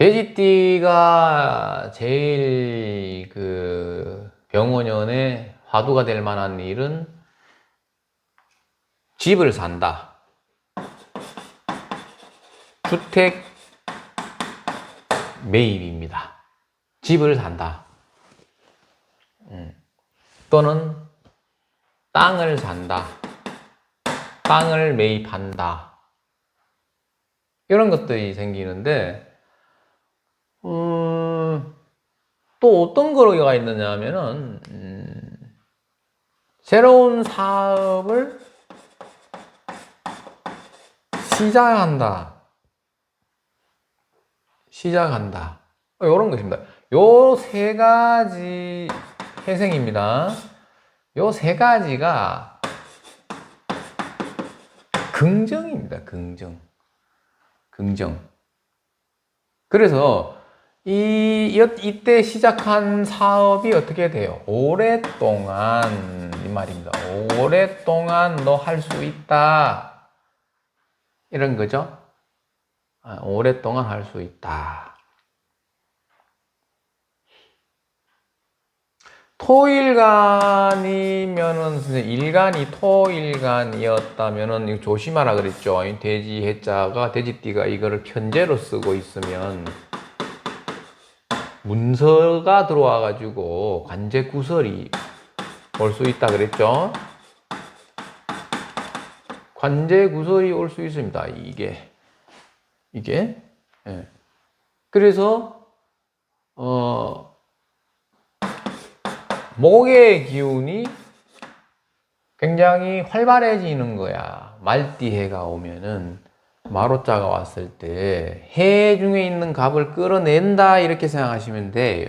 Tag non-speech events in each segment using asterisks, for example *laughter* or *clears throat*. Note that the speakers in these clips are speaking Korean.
돼지띠가 제일 그 병원연의 화두가 될 만한 일은 집을 산다. 주택 매입입니다. 집을 산다. 음. 또는 땅을 산다. 땅을 매입한다. 이런 것들이 생기는데, 음, 또 어떤 거가 있느냐 하면은, 음, 새로운 사업을 시작한다. 시작한다. 이런 것입니다. 요 세 가지 회생입니다. 요 세 가지가 긍정입니다. 긍정. 긍정. 그래서 이 이- 이때 시작한 사업이 어떻게 돼요? 오랫동안 이 말입니다. 오랫동안 너 할 수 있다. 이런 거죠. 아, 오랫동안 할 수 있다. 토일간이면은 일간이 토일간이었다면은 조심하라 그랬죠. 이 돼지 해자가 돼지띠가 이거를 편제로 쓰고 있으면 문서가 들어와 가지고 관제 구설이 올 수 있다 그랬죠. 관제 구설이 올 수 있습니다. 이게 이게 예. 그래서 어 목의 기운이 굉장히 활발해지는 거야. 말띠해가 오면은 마로자가 왔을 때 해 중에 있는 갑을 끌어낸다 이렇게 생각하시면 돼요.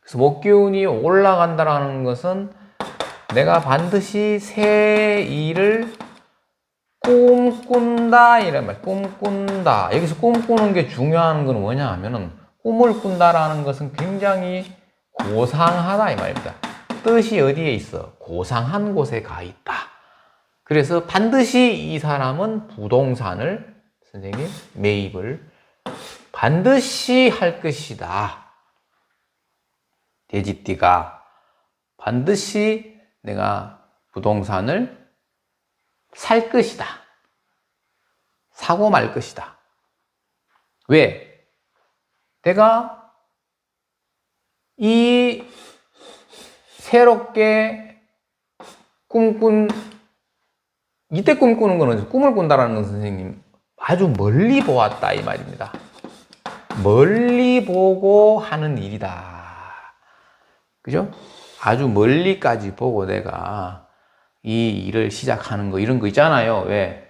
그래서 목 기운이 올라간다라는 것은 내가 반드시 새 일을 꿈꾼다 이런 말 꿈꾼다. 여기서 꿈꾸는 게 중요한 건 뭐냐 하면은 꿈을 꾼다라는 것은 굉장히 고상하다 이 말입니다. 뜻이 어디에 있어? 고상한 곳에 가 있다. 그래서 반드시 이 사람은 부동산을 선생님 매입을 반드시 할 것이다 돼지띠가 반드시 내가 부동산을 살 것이다. 사고 말 것이다. 왜? 내가 이 새롭게 꿈꾼 이때 꿈꾸는 거는 꿈을 꾼다라는 건 선생님 아주 멀리 보았다 이 말입니다. 멀리 보고 하는 일이다. 그죠? 아주 멀리까지 보고 내가 이 일을 시작하는 거 이런 거 있잖아요. 왜?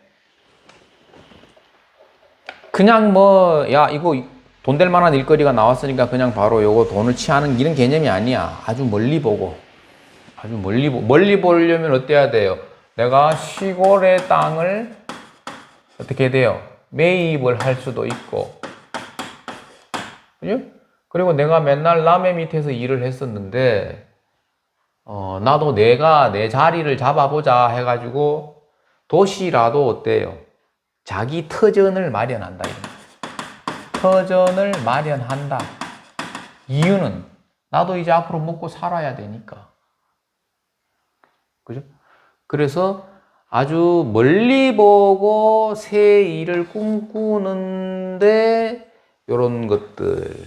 그냥 뭐 야 이거 돈 될 만한 일거리가 나왔으니까 그냥 바로 요거 돈을 취하는 이런 개념이 아니야. 아주 멀리 보고 아주 멀리 보 멀리 보려면 어때야 돼요? 내가 시골의 땅을 어떻게 돼요? 매입을 할 수도 있고 그죠? 그리고 내가 맨날 남의 밑에서 일을 했었는데 어, 나도 내가 내 자리를 잡아보자 해가지고 도시라도 어때요? 자기 터전을 마련한다. 터전을 마련한다. 이유는 나도 이제 앞으로 먹고 살아야 되니까. 그죠? 그래서 아주 멀리 보고 새 일을 꿈꾸는데 이런 것들,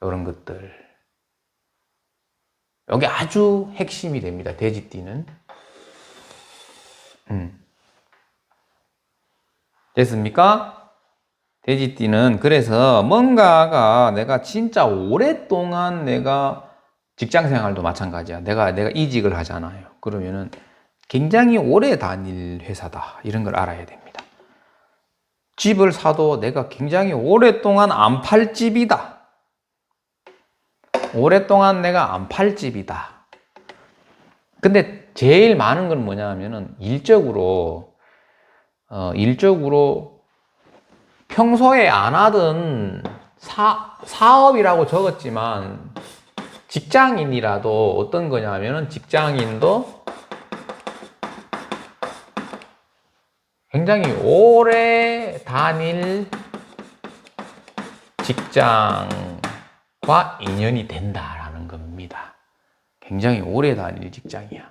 이런 것들. 여기 아주 핵심이 됩니다. 돼지띠는. 음. 됐습니까? 돼지띠는 그래서 뭔가가 내가 진짜 오랫동안 내가 직장 생활도 마찬가지야. 내가 내가 이직을 하잖아요. 그러면은 굉장히 오래 다닐 회사다. 이런 걸 알아야 됩니다. 집을 사도 내가 굉장히 오랫동안 안 팔 집이다. 오랫동안 내가 안 팔 집이다. 근데 제일 많은 건 뭐냐 하면은 일적으로, 어, 일적으로 평소에 안 하던 사, 사업이라고 적었지만 직장인이라도 어떤 거냐 하면은 직장인도 굉장히 오래 다닐 직장과 인연이 된다라는 겁니다. 굉장히 오래 다닐 직장이야.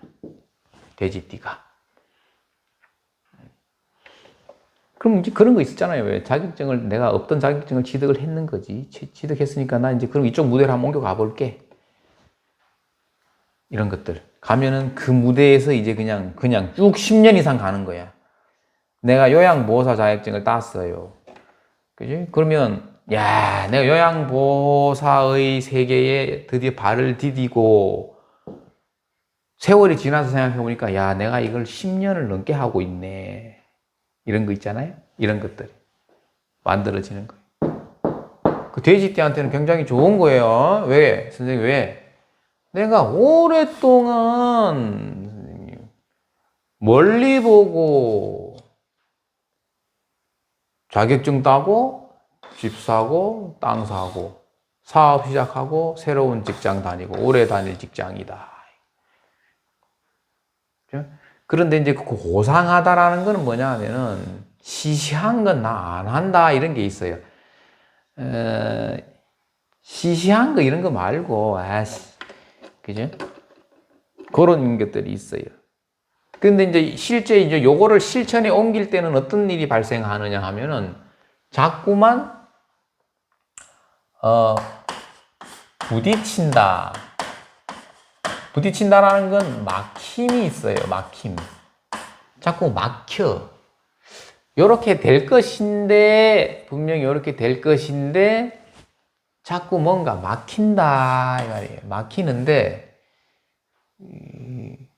돼지띠가. 그럼 이제 그런 거 있었잖아요. 왜 자격증을 내가 없던 자격증을 취득을 했는 거지. 취- 취득했으니까 나 이제 그럼 이쪽 무대를 한번 옮겨 가볼게. 이런 것들 가면은 그 무대에서 이제 그냥 그냥 쭉 10년 이상 가는 거야. 내가 요양보호사 자격증을 땄어요. 그지? 그러면 야, 내가 요양보호사의 세계에 드디어 발을 디디고 세월이 지나서 생각해 보니까 야, 내가 이걸 10년을 넘게 하고 있네. 이런 거 있잖아요. 이런 것들 만들어지는 거예요. 그 돼지 띠한테는 굉장히 좋은 거예요. 왜? 선생님 왜? 내가 오랫동안 멀리 보고 자격증 따고 집 사고 땅 사고 사업 시작하고 새로운 직장 다니고 오래 다닐 직장이다. 그런데 이제 그 고상하다라는 거는 뭐냐 하면은 시시한 건 나 안 한다 이런 게 있어요. 어, 시시한 거 이런 거 말고 아씨 그죠? 그런 것들이 있어요. 근데 이제 실제 이제 요거를 실천에 옮길 때는 어떤 일이 발생하느냐 하면은 자꾸만 어 부딪힌다. 부딪힌다라는 건 막힘이 있어요. 막힘. 자꾸 막혀. 요렇게 될 것인데 분명히 요렇게 될 것인데 자꾸 뭔가 막힌다 이 말이에요. 막히는데 이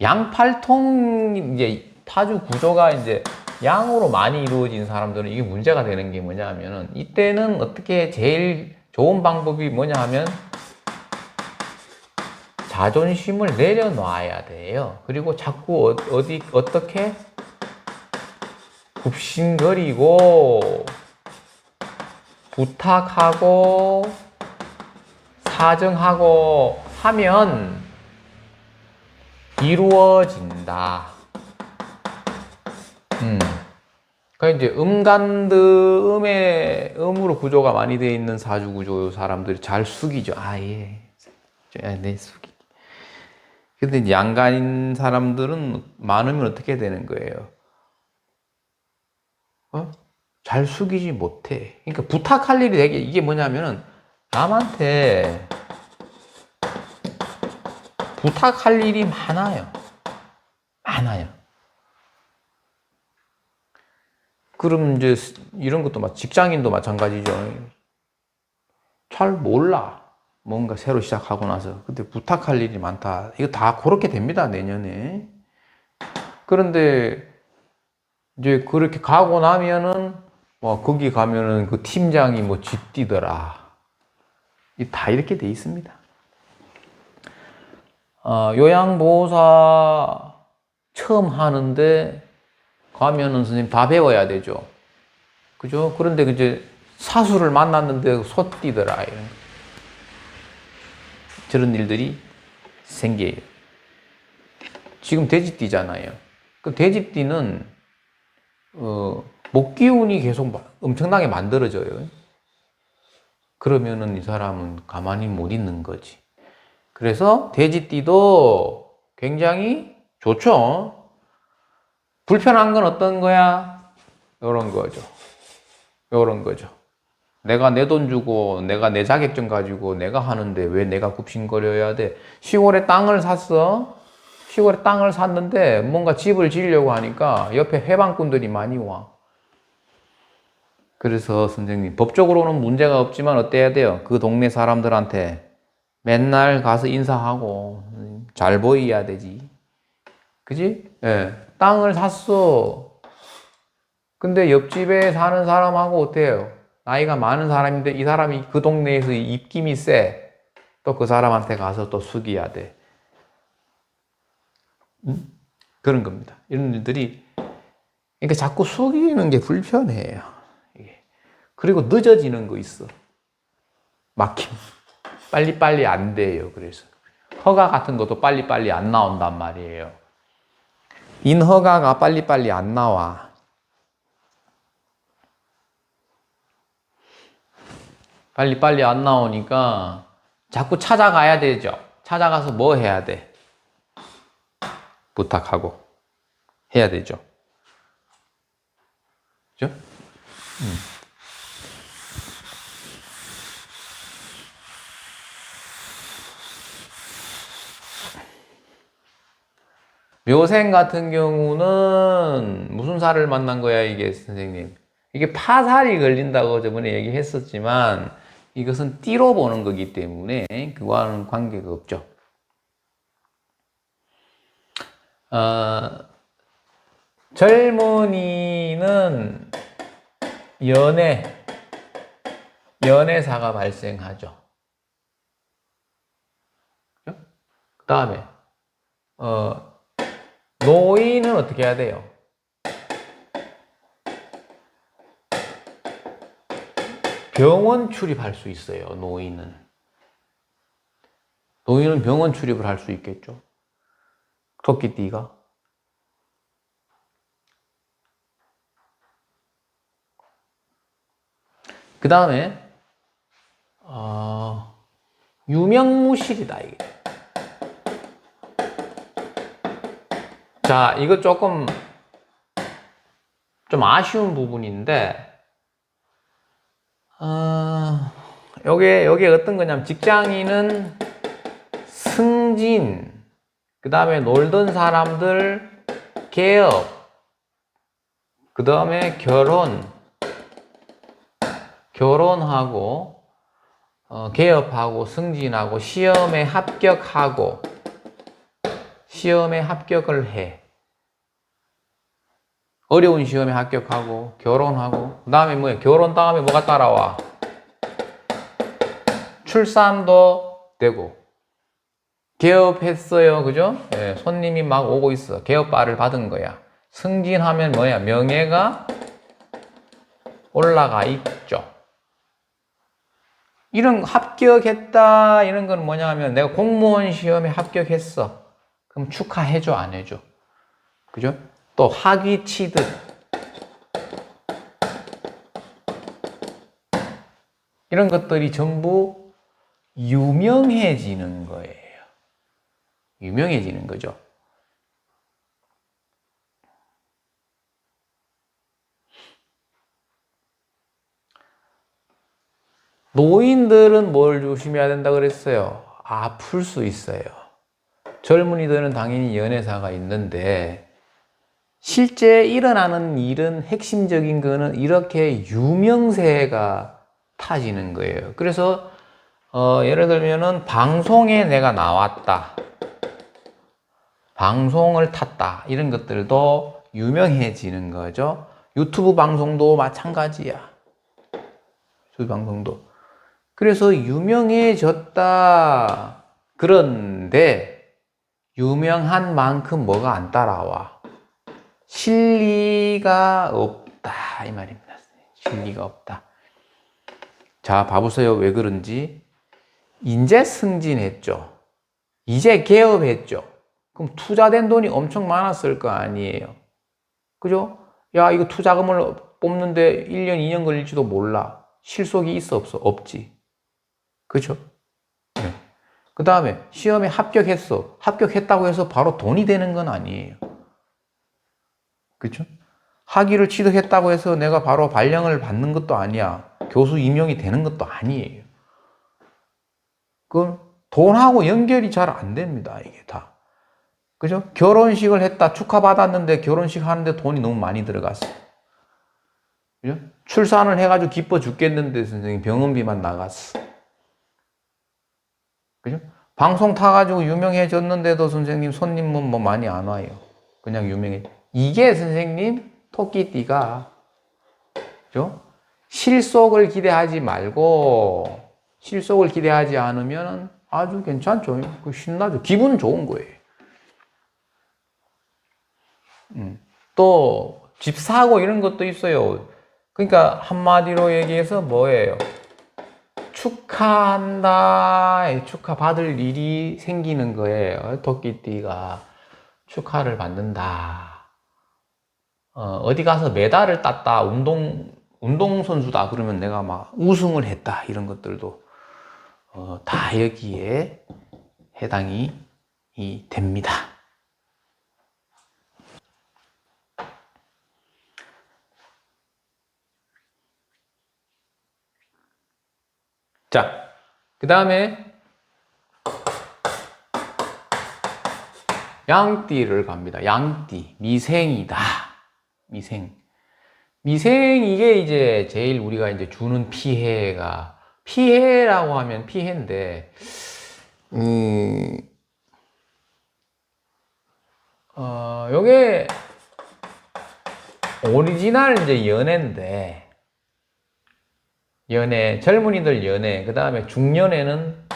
양팔통 이제 파주 구조가 이제 양으로 많이 이루어진 사람들은 이게 문제가 되는 게 뭐냐 하면은 이때는 어떻게 제일 좋은 방법이 뭐냐 하면 자존심을 내려놔야 돼요. 그리고 자꾸 어- 어디 어떻게 굽신거리고 부탁하고 사정하고 하면 이루어진다. 음. 그 이제 음간드 음의 음으로 구조가 많이 되어 있는 사주 구조 사람들이 잘 숙이죠. 아 예, 아, 네 숙이. 근데 양간인 사람들은 많으면 어떻게 되는 거예요? 어? 잘 숙이지 못해. 그러니까 부탁할 일이 되게 이게 뭐냐면은 남한테 부탁할 일이 많아요. 많아요. 그럼 이제 이런 것도 막 직장인도 마찬가지죠. 잘 몰라. 뭔가 새로 시작하고 나서. 근데 부탁할 일이 많다. 이거 다 그렇게 됩니다, 내년에. 그런데 이제 그렇게 가고 나면은 뭐 거기 가면은 그 팀장이 뭐 쥐뛰더라. 이다 이렇게 돼 있습니다. 어, 요양보호사 처음 하는데 가면은 선생님 다 배워야 되죠. 그죠? 그런데 이제 사수를 만났는데 소 뛰더라. 이런. 저런 일들이 생겨요. 지금 돼지띠잖아요. 그 돼지띠는 어, 목기운이 계속 마- 엄청나게 만들어져요. 그러면은 이 사람은 가만히 못 있는 거지. 그래서 돼지띠도 굉장히 좋죠. 불편한 건 어떤 거야? 요런 거죠. 요런 거죠. 내가 내 돈 주고 내가 내 자격증 가지고 내가 하는데 왜 내가 굽신거려야 돼? 시골에 땅을 샀어. 시골에 땅을 샀는데 뭔가 집을 지으려고 하니까 옆에 해방꾼들이 많이 와. 그래서 선생님 법적으로는 문제가 없지만 어때야 돼요? 그 동네 사람들한테 맨날 가서 인사하고 잘 보여야 되지. 그지? 예. 땅을 샀어. 근데 옆집에 사는 사람하고 어때요? 나이가 많은 사람인데 이 사람이 그 동네에서 입김이 세. 또 그 사람한테 가서 또 숙여야 돼. 음? 그런 겁니다. 이런 일들이 그러니까 자꾸 숙이는 게 불편해요. 그리고 늦어지는 거 있어. 막힘. 빨리빨리 안 돼요. 그래서 허가 같은 것도 빨리빨리 안 나온단 말이에요. 인허가가 빨리빨리 안 나와. 빨리빨리 안 나오니까 자꾸 찾아가야 되죠. 찾아가서 뭐 해야 돼? 부탁하고 해야 되죠. 그죠? 음. 묘생 같은 경우는 무슨 살을 만난 거야, 이게 선생님? 이게 파살이 걸린다고 저번에 얘기했었지만 이것은 띠로 보는 거기 때문에 그거와는 관계가 없죠. 어, 젊은이는 연애, 연애사가 발생하죠. 그 다음에, 어, 노인은 어떻게 해야 돼요? 병원 출입할 수 있어요, 노인은. 노인은 병원 출입을 할 수 있겠죠. 토끼띠가. 그 다음에, 어, 유명무실이다, 이게. 자, 이거 조금 좀 아쉬운 부분인데, 어, 요게, 요게 어떤 거냐면, 직장인은 승진, 그 다음에 놀던 사람들, 개업, 그 다음에 결혼, 결혼하고, 어, 개업하고, 승진하고, 시험에 합격하고, 시험에 합격을 해. 어려운 시험에 합격하고 결혼하고 그 다음에 뭐야? 결혼 다음에 뭐가 따라와? 출산도 되고. 개업했어요. 그죠? 예, 손님이 막 오고 있어. 개업발을 받은 거야. 승진하면 뭐야? 명예가 올라가 있죠. 이런 합격했다 이런 건 뭐냐 하면 내가 공무원 시험에 합격했어. 그럼 축하해줘 안 해줘? 그죠 또 학위 취득 이런 것들이 전부 유명해지는 거예요. 유명해지는 거죠. 노인들은 뭘 조심해야 된다 그랬어요? 아플 수 있어요. 젊은이들은 당연히 연애사가 있는데 실제 일어나는 일은 핵심적인 거는 이렇게 유명세가 타지는 거예요. 그래서 어, 예를 들면은 방송에 내가 나왔다. 방송을 탔다. 이런 것들도 유명해지는 거죠. 유튜브 방송도 마찬가지야. 유튜브 방송도. 그래서 유명해졌다. 그런데 유명한 만큼 뭐가 안 따라와. 실리가 없다 이 말입니다. 실리가 없다. 자, 봐보세요. 왜 그런지. 이제 승진했죠. 이제 개업했죠. 그럼 투자된 돈이 엄청 많았을 거 아니에요. 그죠? 야, 이거 투자금을 뽑는데 1년, 2년 걸릴지도 몰라. 실속이 있어, 없어? 없지. 그죠? 네. 그 다음에 시험에 합격했어. 합격했다고 해서 바로 돈이 되는 건 아니에요. 그렇죠? 학위를 취득했다고 해서 내가 바로 발령을 받는 것도 아니야. 교수 임용이 되는 것도 아니에요. 그 돈하고 연결이 잘 안 됩니다. 이게 다. 그죠? 결혼식을 했다. 축하받았는데 결혼식 하는데 돈이 너무 많이 들어갔어. 그죠? 출산을 해가지고 기뻐 죽겠는데 선생님 병원비만 나갔어. 그죠? 방송 타가지고 유명해졌는데도 선생님 손님은 뭐 많이 안 와요. 그냥 유명해. 이게 선생님 토끼띠가 그죠? 실속을 기대하지 말고 실속을 기대하지 않으면 아주 괜찮죠. 그 신나죠. 기분 좋은 거예요. 음. 또 집 사고 이런 것도 있어요. 그러니까 한마디로 얘기해서 뭐예요? 축하한다. 축하 받을 일이 생기는 거예요. 토끼띠가 축하를 받는다. 어, 디 가서 메달을 땄다. 운동 운동선수다 그러면 내가 막 우승을 했다 이런 것들도 어, 다 여기에 해당이 이 됩니다. 자, 그 다음에 양띠를 갑니다. 양띠, 미생이다. 미생. 미생 이게 이제 제일 우리가 이제 주는 피해가 피해라고 하면 피해인데 음, 어, 요게 오리지널 이제 연애인데 연애 젊은이들 연애 그 다음에 중년에는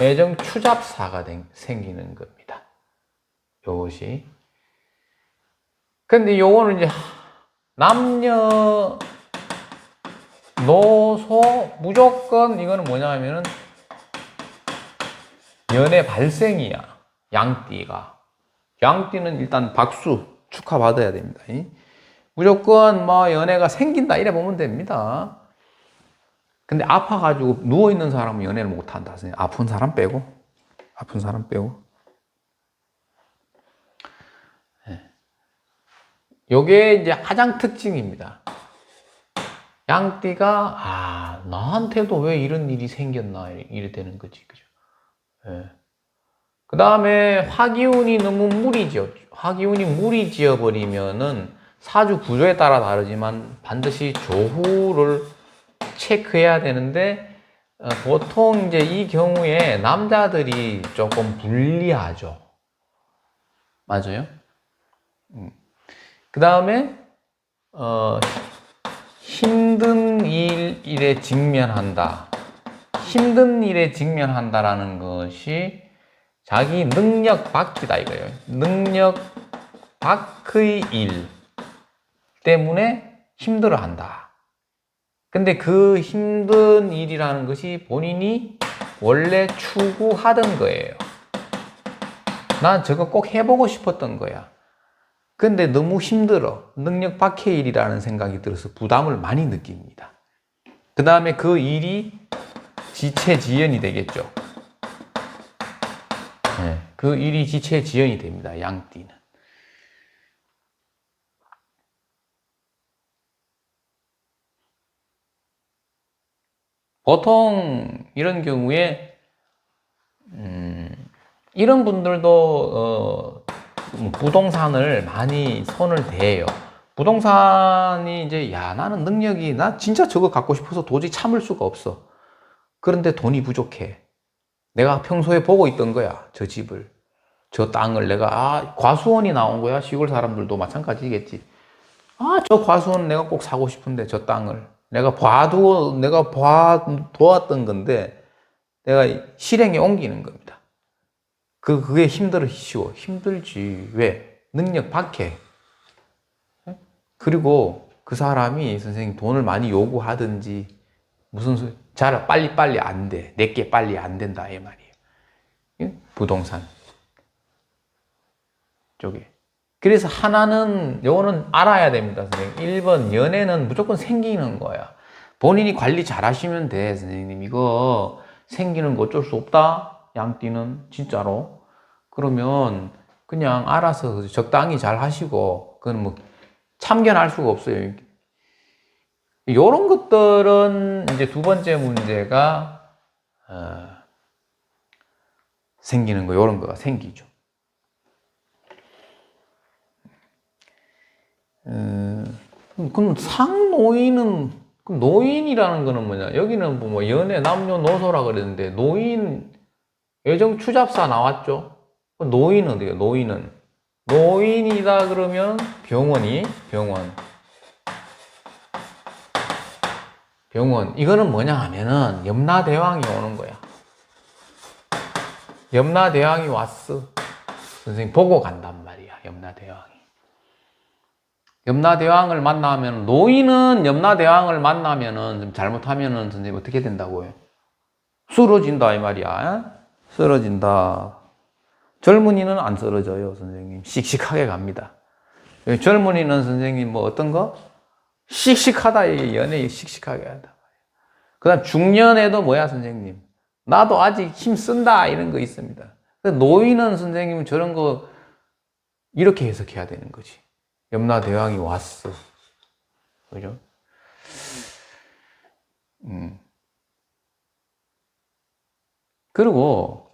애정 추잡사가 된- 생기는 겁니다. 요것이. 근데 요거는 이제 남녀 노소 무조건 이거는 뭐냐 하면은 연애 발생이야. 양띠가. 양띠는 일단 박수 축하 받아야 됩니다. 이. 무조건 뭐 연애가 생긴다 이래 보면 됩니다. 근데 아파가지고 누워있는 사람은 연애를 못한다. 아픈 사람 빼고. 아픈 사람 빼고. 예. 요게 이제 가장 특징입니다. 양띠가, 아, 나한테도 왜 이런 일이 생겼나, 이래 되는 거지. 그죠? 예. 그 다음에 화기운이 너무 무리지어, 화기운이 무리지어 버리면은 사주 구조에 따라 다르지만 반드시 조후를 체크해야 되는데 어, 보통 이제 이 경우에 남자들이 조금 불리하죠. 맞아요? 그 다음에 어, 힘든 일, 일에 직면한다. 힘든 일에 직면한다라는 것이 자기 능력 밖이다 이거예요. 능력 밖의 일 때문에 힘들어한다. 근데 그 힘든 일이라는 것이 본인이 원래 추구하던 거예요. 난 저거 꼭 해보고 싶었던 거야. 근데 너무 힘들어. 능력 밖의 일이라는 생각이 들어서 부담을 많이 느낍니다. 그 다음에 그 일이 지체지연이 되겠죠. 네, 그 일이 지체지연이 됩니다. 양띠는. 보통 이런 경우에 음, 이런 분들도 어, 뭐 부동산을 많이 손을 대요. 부동산이 이제 야 나는 능력이 나 진짜 저거 갖고 싶어서 도저히 참을 수가 없어. 그런데 돈이 부족해. 내가 평소에 보고 있던 거야 저 집을 저 땅을 내가 아 과수원이 나온 거야 시골 사람들도 마찬가지겠지. 아 저 과수원 내가 꼭 사고 싶은데 저 땅을 내가 봐도 내가 봐 도왔던 건데 내가 실행에 옮기는 겁니다. 그 그게 힘들어 쉬워 힘들지 왜 능력 밖에 그리고 그 사람이 선생님 돈을 많이 요구하든지 무슨 소- 잘 빨리 빨리 안 돼. 내게 빨리 안 된다 이 말이에요. 예? 부동산 쪽에. 그래서 하나는 요거는 알아야 됩니다, 선생님. 1번 연애는 무조건 생기는 거야. 본인이 관리 잘 하시면 돼, 선생님. 이거 생기는 거 어쩔 수 없다. 양띠는 진짜로. 그러면 그냥 알아서 적당히 잘 하시고 그건 뭐 참견할 수가 없어요. 이런 것들은 이제 두 번째 문제가 어, 생기는 거, 이런 거가 생기죠. 음, 그럼 상노인은 그럼 노인이라는 거는 뭐냐? 여기는 뭐 연애 남녀 노소라 그랬는데 노인 애정 추잡사 나왔죠? 그 노인은 어디요? 노인은 노인이다 그러면 병원이 병원 병원 이거는 뭐냐 하면은 염라대왕이 오는 거야. 염라대왕이 왔어. 선생님 보고 간단 말이야. 염라대왕이. 염라대왕을 만나면 노인은 염라대왕을 만나면은 좀 잘못하면은 선생님 어떻게 된다고요? 쓰러진다 이 말이야. 쓰러진다. 젊은이는 안 쓰러져요, 선생님. 씩씩하게 갑니다. 젊은이는 선생님 뭐 어떤 거? 씩씩하다, 연애 씩씩하게 한다. 그 다음 중년에도 뭐야, 선생님? 나도 아직 힘 쓴다, 이런 거 있습니다. 노인은 선생님은 저런 거 이렇게 해석해야 되는 거지. 염라 대왕이 왔어. 그죠? 음. 그리고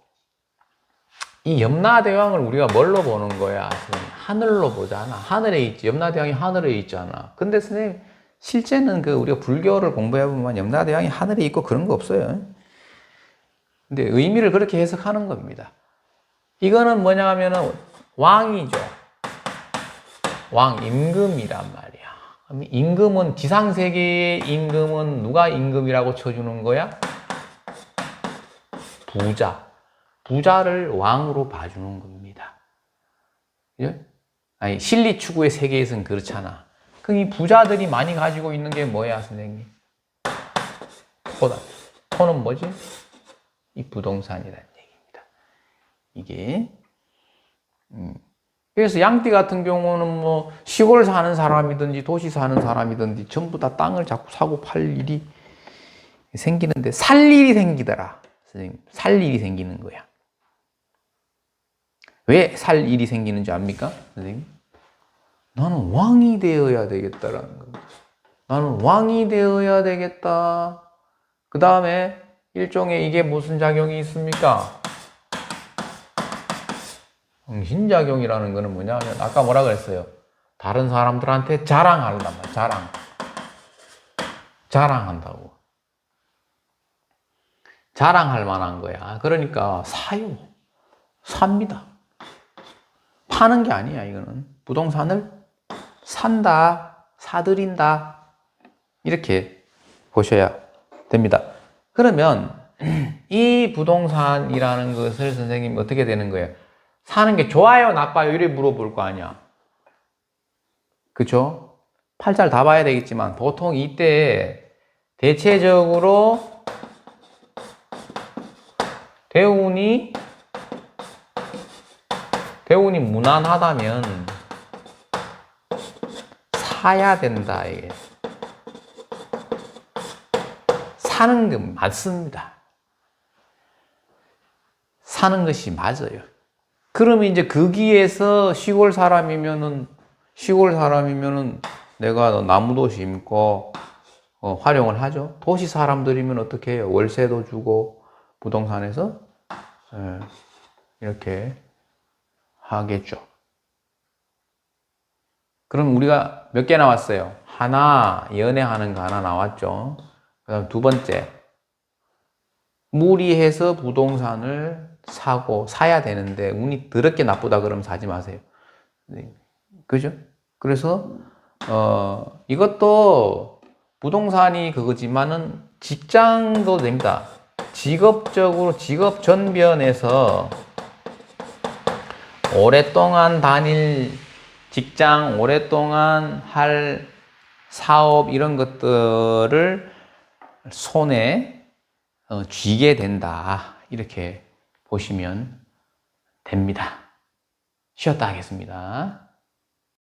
이 염라대왕을 우리가 뭘로 보는 거야? 하늘로 보잖아. 하늘에 있지. 염라대왕이 하늘에 있잖아. 근데 선생님, 실제는 그 우리가 불교를 공부해 보면 염라대왕이 하늘에 있고 그런 거 없어요. 근데 의미를 그렇게 해석하는 겁니다. 이거는 뭐냐 하면은 왕이죠. 왕, 임금이란 말이야. 임금은 지상세계의 임금은 누가 임금이라고 쳐주는 거야? 부자. 부자를 왕으로 봐주는 겁니다. 예? 아니, 실리 추구의 세계에서는 그렇잖아. 그럼 이 부자들이 많이 가지고 있는 게 뭐야, 선생님? 토다. 토는 뭐지? 이 부동산이라는 얘기입니다. 이게, 음. 그래서 양띠 같은 경우는 뭐 시골 사는 사람이든지 도시 사는 사람이든지 전부 다 땅을 자꾸 사고 팔 일이 생기는데 살 일이 생기더라. 선생님, 살 일이 생기는 거야. 왜 살 일이 생기는지 압니까? 선생님? 나는 왕이 되어야 되겠다라는 겁니다. 나는 왕이 되어야 되겠다. 그 다음에 일종의 이게 무슨 작용이 있습니까? 정신작용이라는 거는 뭐냐면, 아까 뭐라 그랬어요? 다른 사람들한테 자랑한단 말이야, 자랑. 자랑한다고. 자랑할 만한 거야. 그러니까 사요. 삽니다. 파는 게 아니야, 이거는. 부동산을 산다, 사들인다. 이렇게 보셔야 됩니다. 그러면 *clears throat* 이 부동산이라는 것을 선생님이 어떻게 되는 거예요? 사는 게 좋아요, 나빠요? 이래 물어볼 거 아니야. 그쵸? 팔자를 다 봐야 되겠지만 보통 이때 대체적으로 대운이 대운이 무난하다면 사야 된다 이게 사는 게 맞습니다. 사는 것이 맞아요. 그러면 이제 거기에서 시골 사람이면은 시골 사람이면은 내가 나무도 심고 어, 활용을 하죠. 도시 사람들이면 어떻게 해요? 월세도 주고 부동산에서 예, 이렇게 하겠죠. 그럼 우리가 몇 개 나왔어요? 하나, 연애하는 거 하나 나왔죠. 그 다음 두 번째, 무리해서 부동산을 사고 사야 되는데 운이 더럽게 나쁘다 그러면 사지 마세요. 네. 그죠? 그래서 어 이것도 부동산이 그거지만은 직장도 됩니다. 직업적으로 직업 전변에서 오랫동안 다닐 직장, 오랫동안 할 사업 이런 것들을 손에 어, 쥐게 된다. 이렇게 보시면 됩니다. 쉬었다 하겠습니다.